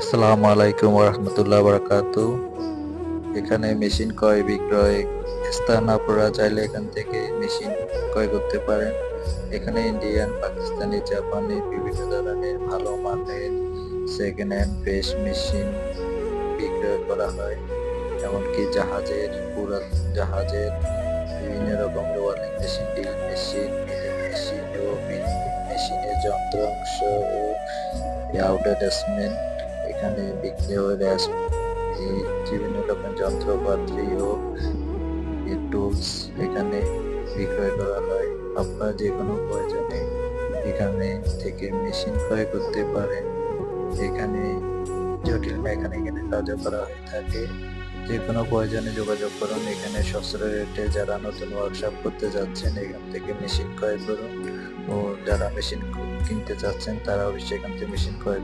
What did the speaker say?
আসসালামু আলাইকুম রহমতুল্লাহ বারাকাতু এখানে মেশিন ক্রয় বিক্রয় স্থান আপনারা চাইলে এখান থেকে মেশিন ক্রয় করতে পারেন। এখানে ইন্ডিয়ান, পাকিস্তানি, জাপানি বিভিন্ন ধরনের ভালো মানের সেকেন্ড হ্যান্ড ফ্রেশ মেশিন বিক্রয় করা হয়। এমনকি জাহাজের পুরা জাহাজের বিভিন্ন রকম ওয়ালিং মেশিন, ডিল মেশিন মেশিন, ও মেশিনের যন্ত্রাংশ ও অ্যাডভার্টাইজমেন্ট এখানে বিক্রি হয় এই বিভিন্ন রকম যন্ত্রপাতি ও টুলস এখানে বিক্রয় করা হয়। আপনার যে কোনো প্রয়োজনে এখানে থেকে মেশিন ক্রয় করতে পারেন। এখানে জটিল মেকানিকের কাজও করা হয়ে থাকে। যে কোনো প্রয়োজনে যোগাযোগ করুন। এখানে সস্তা রেটে যারা নতুন ওয়ার্কশপ করতে যাচ্ছেন, এখান থেকে মেশিন ক্রয় করুন। ও যারা মেশিন কিনতে চাচ্ছেন, তারা অবশ্যই এখান থেকে মেশিন ক্রয় করুন।